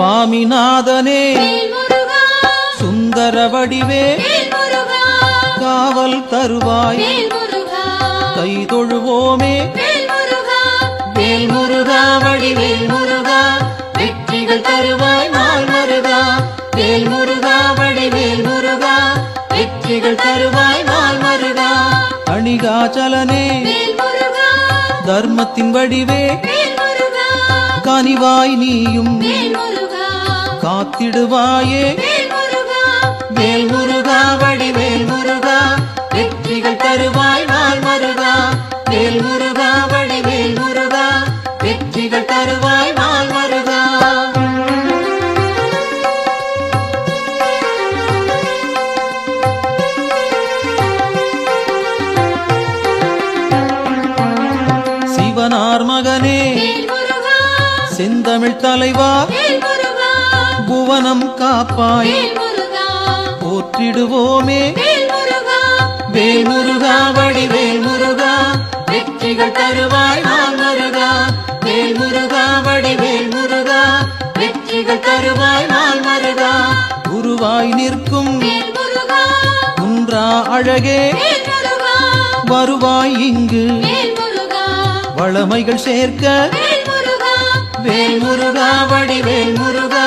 சுவாமிநாதனே சுந்தர வடிவே காவல் தருவாய். கை தொழுவோமே. வேல் முருகா வேல் முருகா வடிவேல் முருகா வெற்றிகள் தருவாய் நாள் மருகா வேல் முருகா வடிவேல் முருகா வெற்றிகள் தருவாய் நாள் மருகா அணிகாச்சலனே தர்மத்தின் வடிவே. கனிவாய் நீயும். காத்திடுவாயே. வேல் முருகா காப்பாய் வேல் முருகா போற்றிடுவோமே. வேல் முருகா வேல் முருகா வடிவேல் முருகா வெற்றிகள் தருவாய் நாள் முருகா வேல் முருகா வடிவேல் முருகா வெற்றிகள் தருவாய் நாள் மருகா உருவாய் நிற்கும். குன்றா அழகே. வருவாய் இங்கு. வளமைகள் சேர்க்க. வேல் முருகா வேல் முருகா வடிவேல் முருகா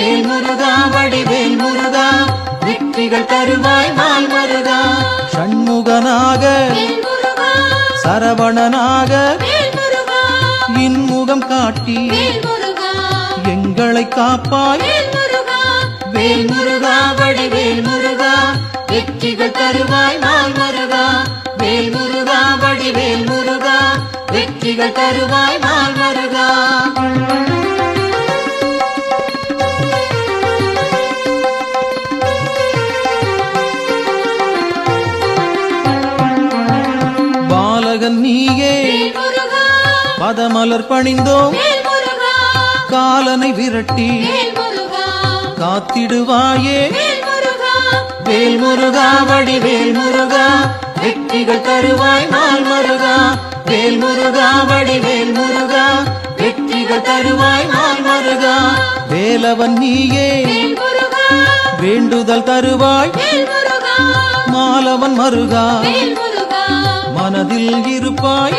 வேல் முருகா வடிவேல் முருகா வெற்றிகள் தருவாய் நாள் மருகா முருகா. சரவணனாக இன்முகம் காட்டி எங்களை காப்பாய். வேல் முருகா. வேல் முருகா வடிவேல் முருகா. வெற்றிகள் தருவாய் நாள் மருகா வேல் முருகா வடிவேல் முருகா. வெற்றிகள் தருவாய் நாள் மருகா பதமலர் பணிந்தோம் காலனை விரட்டி. காத்திடுவாயே? வேல் முருகா வேல் முருகா வடிவேல் முருகா வெற்றிகள் தருவாய் நாள் மருகா வேல் முருகா வடிவேல் முருகா வெற்றிகள் தருவாய் நாள் மருகா வேலவன் நீயே. வேண்டுதல் தருவாய். மாலவன் முருகா. மனதில் இருப்பாய்.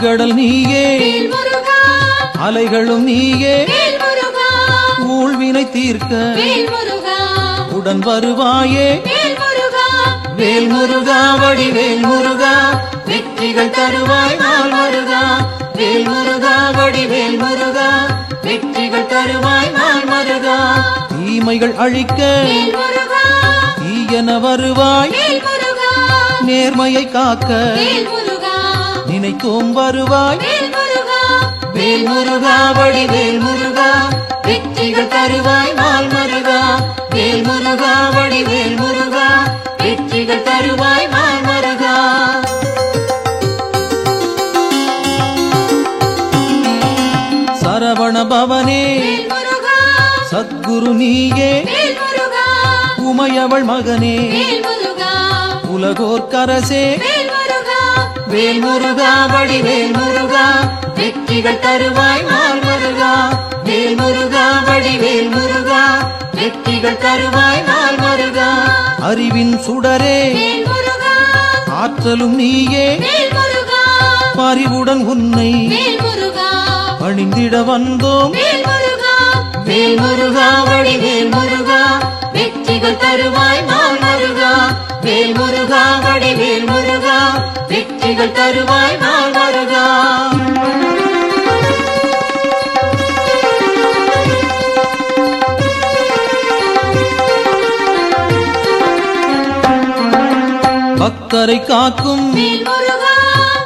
ஆழ்கடல் நீயே. அலைகளும் நீயே. ஊழ்வினை தீர்க்க உடன் வருவாயே. வேல் முருகா வேல் முருகா வடிவேல் முருகா வெற்றிகள் தருவாய் நாள் மருகா வேல் முருகா வடிவேல் முருகா வெற்றிகள் தருவாய் நாள் மருகா தீமைகள் அழிக்க வேல் முருகா துணைக்கும் வருவாய். வேல் முருகா வடி வேல் முருகா வெற்றிகள் தருவாய் மால் மருகா வேல் முருகா வடி வேல் முருகா வெற்றிகள் தருவாய் மால் மருகா சரவண பவனே சத்குரு நீயே உமையவள் மகனே. உலகோர்க்கரசே வேல் முருகா வேல் முருகா வடிவேல் முருகா வெற்றிகள் தருவாய் நாள் முருகா. வேல் முருகா வடிவேல் முருகா வெற்றிகள் தருவாய் நாள் முருகா. அறிவின் சுடரே ஆற்றலும் நீயே. பறிவுடன் உன்னை பணிந்திட வந்தோம். வேல் முருகா வேல் முருகா வடிவேல் முருகா வெற்றிகள் தருவாய் நாள் முருகா. வேல் முருகா வடிவேல் முருகா வெற்றிகள் தருவாய் நாள் முருகா பக்தரை காக்கும்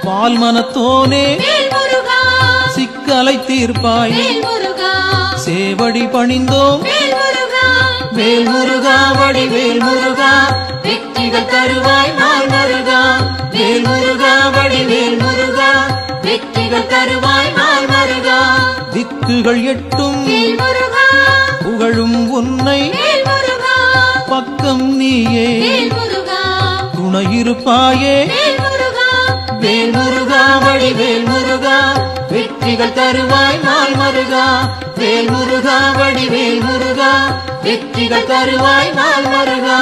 பால் மனத்தோனே சிக்கலை தீர்ப்பாய். சேவடி பணிந்தோம். வேல் முருகா வடிவேல் முருகா வெற்றிகள் தருவாய் நாள் முருகா வேல் முருகா வடிவேல் முருகா வெற்றிகள் தருவாய் நாள் முருகா. திக்குகள் எட்டும் புகழும் உன்னை. பக்கம் நீயே. துணையிருப்பாயே. வேல் முருகா வடிவேல் முருகா வெற்றிகள் தருவாய் நாள் முருகா. வேல் முருகா வடிவேல் முருகா வெற்றிகள் தருவாய் நாள் முருகா.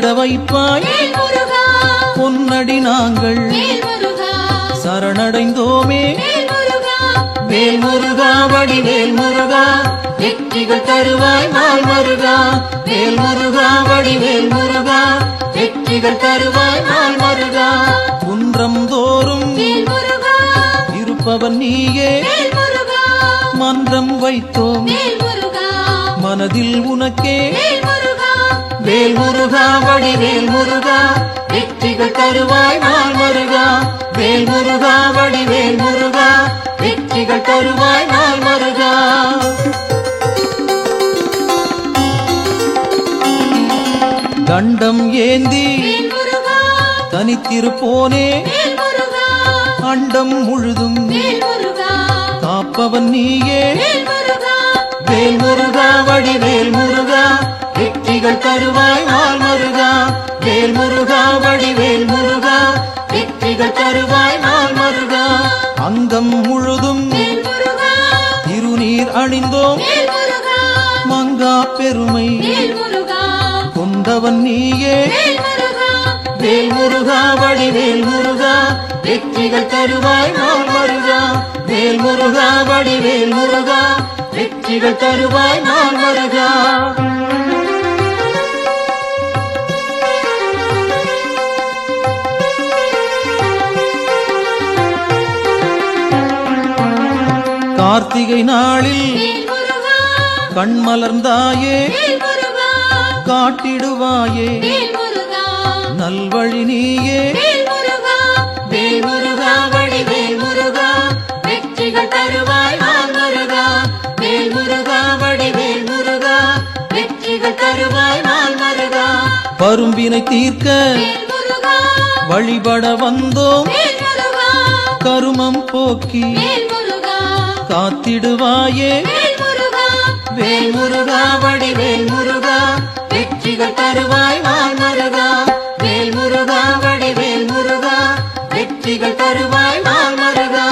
உயர்ந்திட வைப்பாய். பொன்னடி நாங்கள். சரணடைந்தோமே. வேல் முருகா. வேல் முருகா வடிவேல் முருகா. வெற்றிகள் தருவாய் நாள் முருகா. வேல் முருகா வடிவேல் முருகா. வெற்றிகள் தருவாய் நாள் முருகா. குன்றம் தோறும் இருப்பவன் நீயே. மன்றம் வைத்தோம். மனதில் உனக்கே. வேல் முருகா வேல் முருகா வடிவேல் முருகா வெற்றிகள் தருவாய் நாள் முருகா. வேல் முருகா வடிவேல் முருகா வெற்றிகள் தருவாய் நாள் முருகா. தண்டம் ஏந்தி தனித்திருப்போனே. அண்டம் முழுதும் காப்பவன் நீயே. தருவாய் நாள் முருகா. வேல் முருகா வடிவேல் முருகா. வெற்றிகள் தருவாய் நாள் முருகா. அங்கம் முழுதும் வேல் திருநீர் அணிந்தோம். வேல் மங்கா பெருமை. வேல் கொண்டவன் நீயே. வேல் முருகா. வேல் வடிவேல் முருகா. வெற்றிகள் தருவாய் நாள் முருகா. வேல் முருகா வடிவேல் முருகா. வெற்றிகள் தருவாய் நாள் முருகா. கார்த்திகை நாளில் வேல் முருகா? கண் மலர்ந்தாயே. வேல் முருகா? காட்டிடுவாயே. நல்வழி நீயே. வேல் முருகா? வேல் முருகா? வடிவேல் முருகா. வெற்றிகள் தருவாய் முருகா. வேல் முருகா? வடிவேல் முருகா. வெற்றிகள் தருவாய் முருகா. பரும்பினை தீர்க்க வழிபட வந்தோம். கருமம் போக்கி காத்திடுவாயே. வேல் முருகா வேல் முருகா வடிவேல் முருகா வெற்றிகள் தருவாய் நாள் முருகா வேல் முருகா வடிவேல் முருகா வெற்றிகள் தருவாய் நாள் முருகா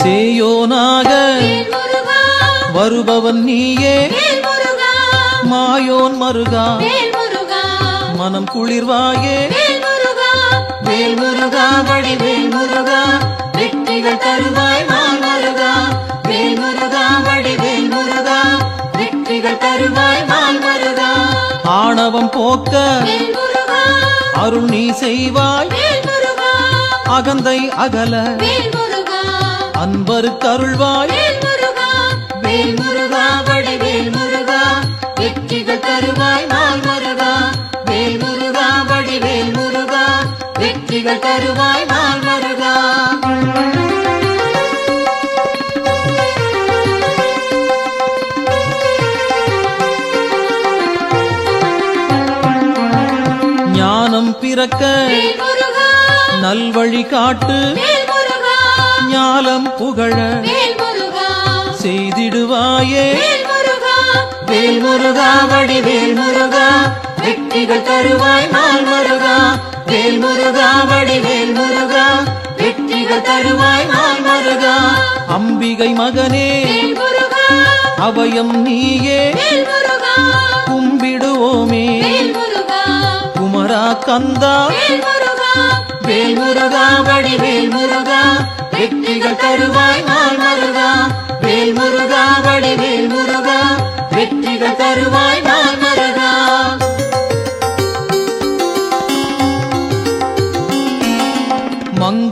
சேயோனாக வருபவன் நீயே. மாயோன் முருகா. மனம் குளிர்வாயே. வேல் முருகா வேல் வடிவேல் முருகா வெற்றிகள் தருவாய் நாள் முருகா வேல் முருகா வடிவேல் முருகா வெற்றிகள் தருவாய் நாள் முருகா ஆணவம் போக்க வேல் அருள் நீ செய்வாய். வேல் அகந்தை அகல வேல் வேல் முருகா வேல் முருகா வடிவேல் முருகா வெற்றிகள் தருவாய் நிலைகள் தருவாய் நாள் மருகா. ஞானம் பிறக்க நல்வழி காட்டு ஞாலம் புகழ செய்திடுவாயே. வேல் முருகா வடிவேல் வெற்றிகள் தருவாய் நாள் முருகா. வேல் முருகா வடிவேல் முருகா வெற்றிகள் தருவாய் நாள் முருகா. அம்பிகை மகனே அபயம் நீயே கும்பிடுவோமே. குமரா கந்தா வேல் முருகா வடிவேல் முருகா வெற்றிகள் தருவாய் நாள் முருகா. வேல் முருகா வடிவேல் முருகா வெற்றிகள் தருவாய் நாள்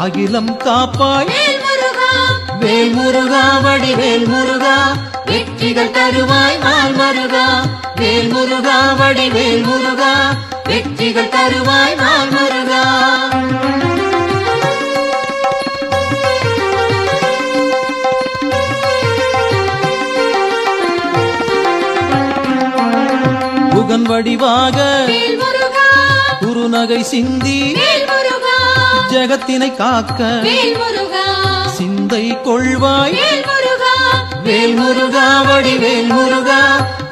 அகிலம் காப்பாய். வேல் முருகா வேல் முருகா வடிவேல் முருகா வெற்றிகள் தருவாய் நாள் முருகா வேல் முருகா வடிவேல் முருகா வெற்றிகள் தருவாய் நாள் முருகா புகன் வடிவாக குறுநகை சிந்தி ஜெகத்தினை காக்க சிந்தை கொள்வாய். வேல் முருகா வேல் முருகா வடிவேல் முருகா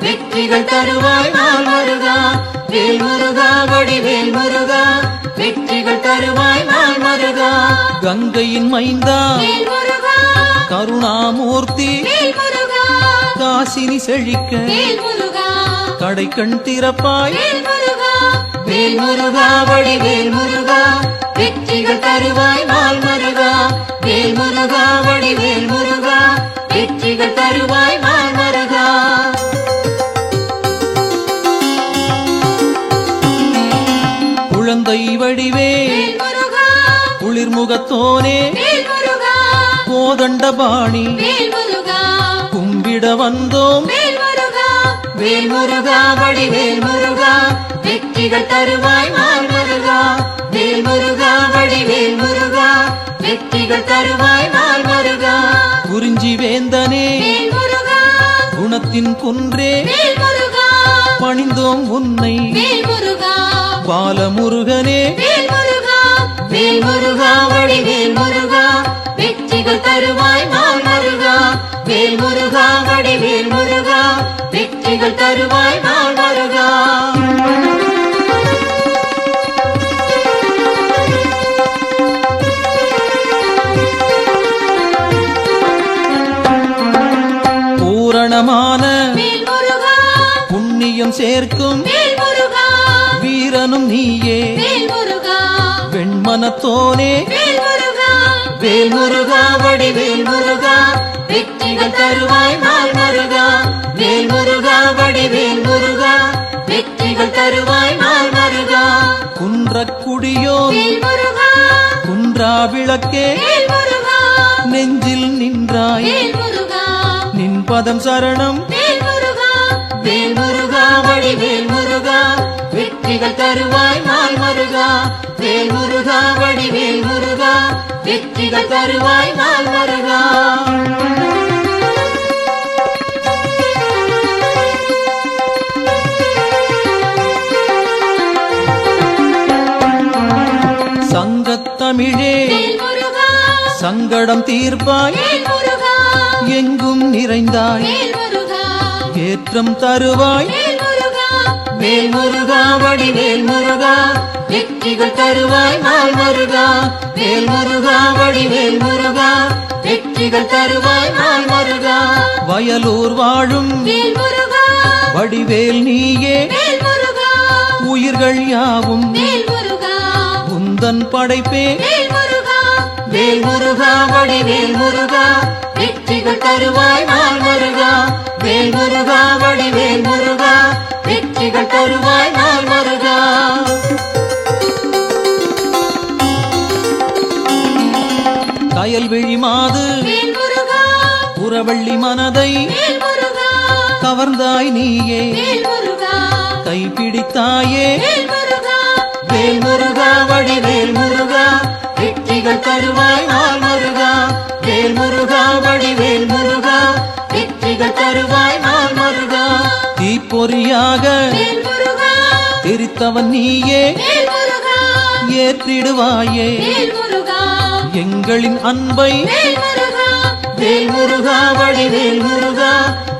வெற்றிகள் தருவாய் நாள் முருகா வேல் முருகா வடிவேல் முருகா வெற்றிகள் தருவாய் நாள் முருகா கங்கையின் மைந்தா. கருணாமூர்த்தி. காசினி செழிக்க. முருகா கடைக்கண் திறப்பாய். வேல் முருகா வேல் முருகா வெற்றிகள் தருவாய் நாள் முருகா. வேல் முருகா வடிவேல் முருகா வெற்றிகள் தருவாய் நாள் முருகா. குழந்தை வடிவே வேல் குளிர்முகத்தோனே வேல் வேல் முருகா. கும்பிட வந்தோம். வேல் வேல் முருகா வடிவேல் முருகா வெற்றிகள் தருவாய் நாள் முருகா வேல் முருகா வடிவேல் முருகா. வெற்றிகள் தருவாய் நாள் முருகா குறிஞ்சி வேந்தனே குணத்தின் குன்றே பணிந்தோம் உன்னை. வேல் முருகா பாலமுருகனே வேல் முருகா வேல் முருகா வடிவேல் முருகா. வெற்றிகள் தருவாய் நாள் முருகா வேல் முருகா வடிவேல் முருகா. வெற்றிகள் தருவாய் நாள் முருகா சேர்க்கும். வீரனும் நீயே. வெண்மனத்தோனே. வேல் முருகா வேல் முருகா வடிவேல் முருகா வெற்றிகள் தருவாய் நாள் முருகா வேல் முருகா வடிவேல் முருகா வெற்றிகள் தருவாய் நாள் முருகா குன்றக்குடியோ குன்றா விளக்கே. நெஞ்சில் நின்றாய். நின் பதம் சரணம். வேல் முருகா வடிவேல் முருகா வெற்றிகள் தருவாய் நாள் முருகா. வேல் முருகா வடிவேல் முருகா வெற்றிகள் தருவாய் நாள் முருகா. சங்கத்தமிழே சங்கடம் தீர்ப்பாய் எங்கும் நிறைந்தாய். ஏற்றம் தருவாய். வேல் முருகா வேல் முருகா வடிவேல் முருகா வெற்றிகள் தருவாய் நாள் முருகா. வேல் முருகா வடிவேல் முருகா வெற்றிகள் தருவாய் நாள் முருகா. வயலூர் வாழும் வடிவேல் நீயே. உயிர்கள் யாவும். உந்தன் படைப்பே. வேல் முருகா வடிவேல் முருகா வெற்றிகள் தருவாய் நாள் முருகா. வேல் முருகா வடிவேல் முருகா வெற்றிகள் தருவாய் நாள் முருகா. கயல்விழி மாது புறவள்ளி மனதை கவர்ந்தாய் நீயே. கைப்பிடித்தாயே. வேல் முருகா வடிவேல் முருகா வெற்றிகள் தருவாய் நாள் முருகா வேல் முருகா வடிவேல் முருகா வெற்றிகள் தருவாய் நாள் முருகா. தீப்பொறியாக தெரித்தவன் நீயே ஏற்றிடுவாயே. எங்களின் அன்பை வேல் முருகா வேல் முருகா வடிவேல் முருகா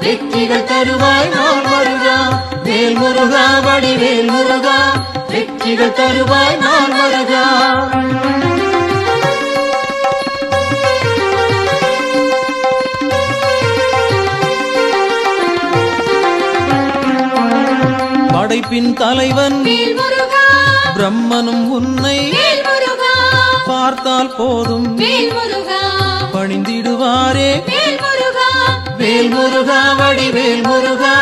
வெற்றிகள் தருவாய் நாள் முருகா. வேல் முருகா வடிவேல் முருகா வெற்றிகள் தருவாய் நாள் முருகா. படைப்பின் தலைவன் பிரம்மனும் உன்னை பார்த்தால் போதும். பணிந்திடுவாரே. வேல் முருகா வேல் முருகா வடிவேல் முருகா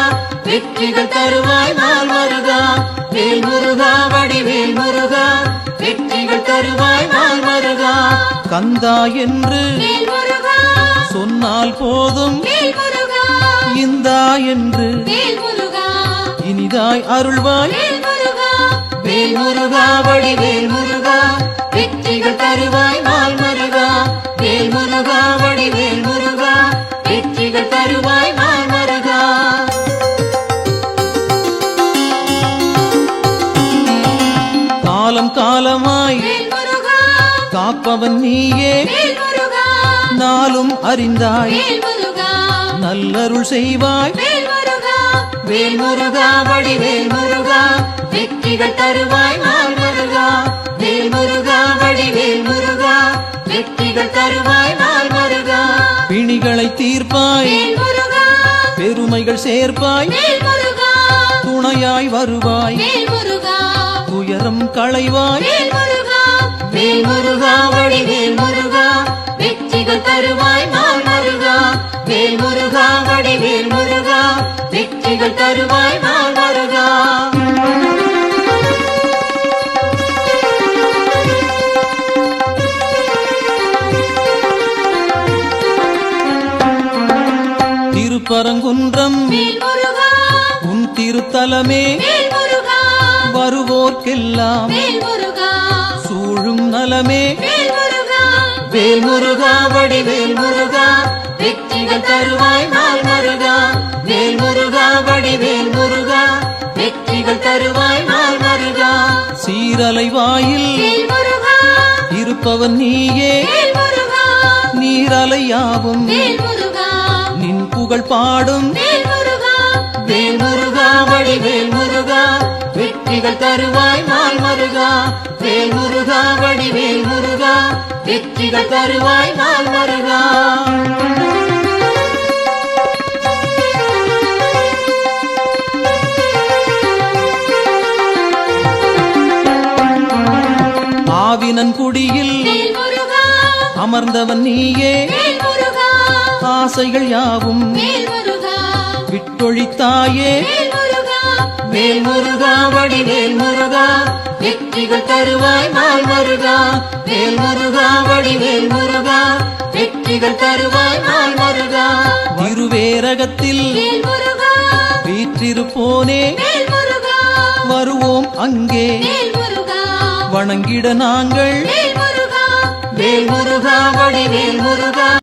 வெற்றிகள் தருவாய் நாள் முருகா வேல் முருகா வடிவேல் முருகா வெற்றிகள் தருவாய் நாள் முருகா கந்தா என்று சொன்னால் போதும். இந்தா என்று இனிதாய் அருள்வாய். வேல் முருகா வேல் முருகா வெற்றிகள் தருவாய் நாள் முருகா வேல் முருகா வடிவேல் முருகா வெற்றிகள் தருவாய் நாள் முருகா காலம் காலமாய் வேல் காப்பவன் நீயே. வேல் நாளும் அறிந்தாய். வேல் நல்லருள் செய்வாய். வேல் முருகா வேல் முருகா வடிவேல் முருகா வெற்றிகள் தருவாய் நாள் முருகா. வேல் முருகா வடிவேல் முருகா வெற்றிகள் தருவாய் நாள் முருகா. பிணிகளை தீர்ப்பாய் பெருமைகள் சேர்ப்பாய் துணையாய் வருவாய் துயரம் களைவாய். வேல் முருகா வடிவேல் முருகா வெற்றிகள் தருவாய் முருகா வருவோர்க்கெல்லாம் சூழும் நலமே வேல் முருகா வேல் முருகா வடிவேல் முருகா வெற்றிகள் தருவாய் நாள் முருகா வேல் முருகா வடிவேல் முருகா வெற்றிகள் தருவாய் நாள் முருகா சீரலை வாயில் இருப்பவன் நீயே. நீரலையாவும் நின் புகழ் பாடும். வேல் முருகா வேல் முருகா வடிவேல் முருகா வெற்றிகள் தருவாய் நாள் முருகா. வேல் முருகா வடிவேல் முருகா வெற்றிகள் தருவாய் நாள் முருகா. ஆவினன் குடியில் அமர்ந்தவன் நீயே. ஆசைகள் யாவும் விட்டொழித்தாயே. வேல் முருகா வேல் முருகா வடிவேல் முருகா வெற்றிகள் தருவாய் நாள் முருகா வேல் முருகா வடிவேல் முருகா வெற்றிகள் தருவாய் நாள் முருகா திருவேரகத்தில் வீற்றிருப்போனே. வருவோம் அங்கே. வணங்கிட நாங்கள். வேல் முருகா வடிவேல் முருகா